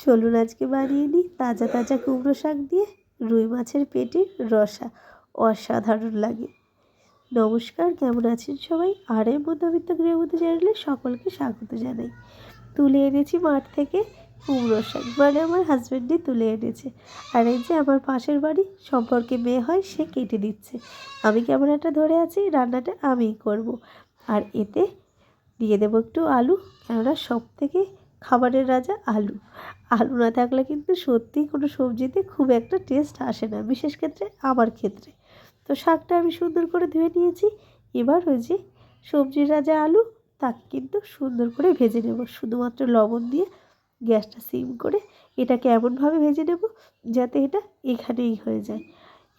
চলুন আজকে বানিয়ে নিই তাজা তাজা কুমড়ো শাক দিয়ে রুই মাছের পেটির রসা। অসাধারণ লাগে। নমস্কার, কেমন আছেন সবাই? আর মধ্যবিত্ত গৃহবধূ চ্যানেলে সকলকে স্বাগত জানাই। তুলে এনেছি মাঠ থেকে কুমড়ো শাক। মানে আমার হাজব্যান্ডই তুলে এনেছে। আর এই যে আমার পাশের বাড়ি সম্পর্কে মেয়ে হয়, সে কেটে দিচ্ছে। আমি কেমন একটা ধরে আছি, রান্নাটা আমিই করব। আর এতে দিয়ে দেবো একটু আলু। কেননা সব থেকে খাবারের রাজা আলু। আলু না থাকলে কিন্তু সত্যিই কোনো সবজিতে খুব একটা টেস্ট আসে না, বিশেষ ক্ষেত্রে আমার ক্ষেত্রে। তো শাকটা আমি সুন্দর করে ধুয়ে নিয়েছি। এবার ওই যে সবজির রাজা আলু তাকে কিন্তু সুন্দর করে ভেজে নেব। শুধুমাত্র লবণ দিয়ে গ্যাসটা সিম করে এটাকে এমনভাবে ভেজে নেব যাতে এটা এখানেই হয়ে যায়।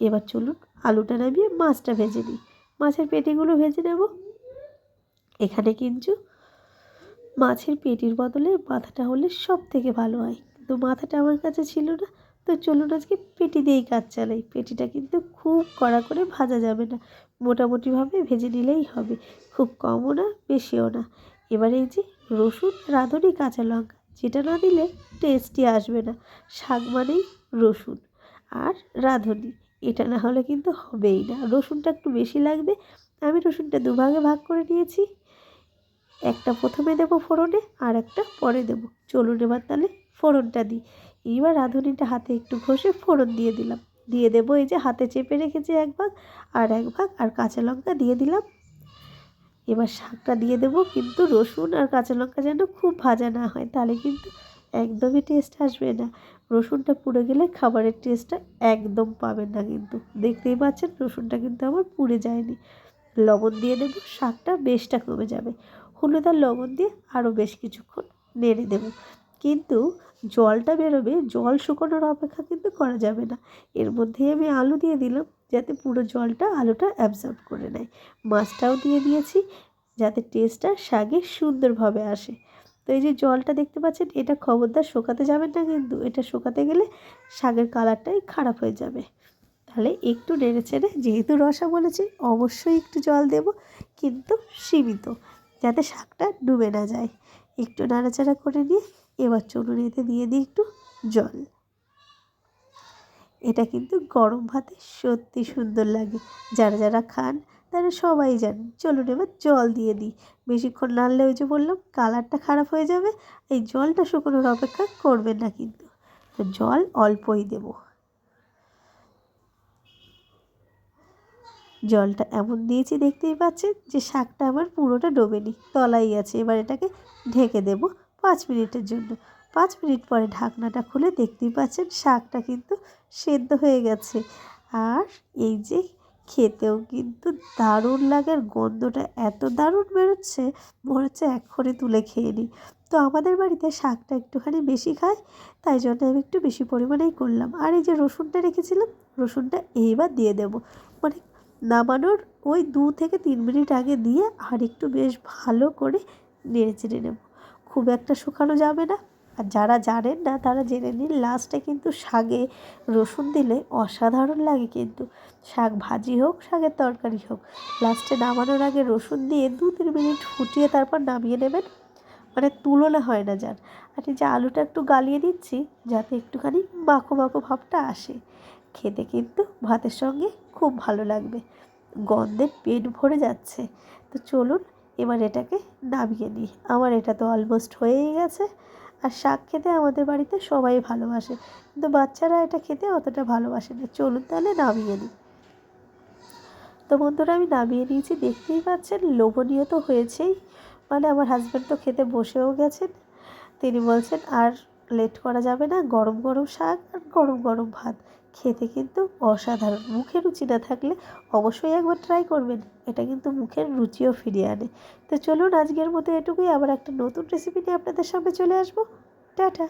এবার চলুন আলুটা নামিয়ে মাছটা ভেজে নিই। মাছের পেটিগুলো ভেজে নেব। এখানে কিন্তু মাছের পেটির বদলে মাথাটা হলে সব থেকে ভালো হয়। কিন্তু মাথাটা আমার কাছে ছিল না, তো চলুন আজকে পেটি দিয়েই কাজ চালাই। পেটিটা কিন্তু খুব কড়া করে ভাজা যাবে না, মোটামুটিভাবে ভেজে নিলেই হবে। খুব কমও না, বেশিও না। এবার এই যে রসুন, রাঁধুনি, কাঁচা লঙ্কা, যেটা না দিলে টেস্টই আসবে না। শাক মানেই রসুন আর রাঁধুনি। এটা না হলে কিন্তু হবেই না। রসুনটা একটু বেশি লাগবে, আমি রসুনটা দুভাগে ভাগ করে নিয়েছি। একটা প্রথমে দেবো ফোড়নে আর একটা পরে দেবো। চলুন এবার তাহলে ফোড়নটা দিই। এইবার রাঁধুনিটা হাতে একটু ঘষে ফোড়ন দিয়ে দিলাম। দিয়ে দেবো এই যে হাতে চেপে রেখেছি এক ভাগ আর এক ভাগ আর কাঁচা লঙ্কা দিয়ে দিলাম। এবার শাকটা দিয়ে দেবো কিন্তু রসুন আর কাঁচা লঙ্কা যেন খুব ভাজা না হয়, তাহলে কিন্তু একদমই টেস্ট আসবে না। রসুনটা পুড়ে গেলে খাবারের টেস্টটা একদম পাবেন না কিন্তু। দেখতেই পাচ্ছেন রসুনটা কিন্তু আমার পুড়ে যায়নি। লবণ দিয়ে দেবো, শাকটা বেশটা কমে যাবে। হলুদ লবণ দিয়ে আরও বেশ কিছুক্ষণ নেড়ে দেবো। কিন্তু জলটা বেরোবে, জল শুকোনোর অপেক্ষা কিন্তু করা যাবে না। এর মধ্যেই আমি আলু দিয়ে দিলাম যাতে পুরো জলটা আলুটা অ্যাবজর্ব করে নেয়। মাছটাও দিয়ে দিয়েছি যাতে টেস্টটা শাগে সুন্দরভাবে আসে। তো এই যে জলটা দেখতে পাচ্ছেন, এটা খবরদার শুকাতে যাবেন না কিন্তু এটা শুকাতে গেলে শাগের কালারটাই খারাপ হয়ে যাবে। তাহলে একটু নেড়ে চেড়ে, যেহেতু রসা বলেছি, অবশ্যই একটু জল দেব, কিন্তু সীমিত। যাতে শাকটা ডুবে না যায়। একটু নাড়াচাড়া করে নিয়ে এবার চলুন এতে দিয়ে দিই একটু জল। এটা কিন্তু গরম ভাতে সত্যি সুন্দর লাগে। যারা যারা খান, তারা সবাই জানেন চলুন এবার জল দিয়ে দিই। বেশিক্ষণ নাড়লে ওই যে বললাম, কালারটা খারাপ হয়ে যাবে। এই জলটা শুকোনোর অপেক্ষা করবেন না কিন্তু। তো জল অল্পই দেবো। জলটা এমন দিয়েছি, দেখতেই পাচ্ছেন যে শাকটা আমার পুরোটা ডোবেনি তলাই আছে, এবার এটাকে ঢেকে দেব পাঁচ মিনিটের জন্য। পাঁচ মিনিট পরে ঢাকনাটা খুলে দেখতেই পাচ্ছেন শাকটা কিন্তু সেদ্ধ হয়ে গেছে। আর এই যে খেতেও কিন্তু দারুণ লাগে আর গন্ধটা এত দারুণ বেরোচ্ছে, মনে হচ্ছে এক্ষণে তুলে খেয়ে নিই। তো আমাদের বাড়িতে শাকটা একটুখানি বেশি খায়, তাই জন্য আমি একটু বেশি পরিমাণেই করলাম। আর এই যে রসুনটা রেখেছিলাম, রসুনটা এইবার দিয়ে দেবো। মানে নামানোর ওই দু থেকে তিন মিনিট আগে দিয়ে আর একটু বেশ ভালো করে নেড়ে চেড়ে নেব। খুব একটা শুকানো যাবে না। আর যারা জানেন না, তারা জেনে নিন, লাস্টে কিন্তু শাগে রসুন দিলে অসাধারণ লাগে কিন্তু। শাক ভাজি হোক, শাকের তরকারি হোক, লাস্টে নামানোর আগে রসুন দিয়ে দু তিন মিনিট ফুটিয়ে তারপর নামিয়ে নেবেন। মানে তুলনা হয় না যার। আর এই যে আলুটা একটু গালিয়ে দিচ্ছি, যাতে একটুখানি মাখো মাখো ভাবটা আসে। খেতে কিন্তু ভাতের সঙ্গে খুব ভালো লাগবে। গন্ধে পেট ভরে যাচ্ছে। তো চলুন, এবার এটাকে নামিয়ে নিই। আমার এটা তো অলমোস্ট হয়েই গেছে। আর শাক খেতে আমাদের বাড়িতে সবাই ভালোবাসে। কিন্তু বাচ্চারা এটা খেতে অতটা ভালোবাসে না। চলুন তাহলে নামিয়ে নিই। তো বন্ধুরা, আমি নামিয়ে নিয়েছি। দেখতেই পাচ্ছেন, লোভনীয় তো হয়েছেই। মানে আমার হাজব্যান্ড তো খেতে বসেও গেছেন। তিনি বলছেন, আর লেট করা যাবে না। গরম গরম শাক আর গরম গরম ভাত। খেতে কিন্তু অসাধারণ। মুখে রুচি না থাকলে অবশ্যই একবার ট্রাই করবেন। এটা কিন্তু মুখের রুচিও ফিরিয়ে আনে। তো চলুন আজকের মতো এটুকুই। আবার একটা নতুন রেসিপি নিয়ে আপনাদের সামনে চলে আসব। টাটা!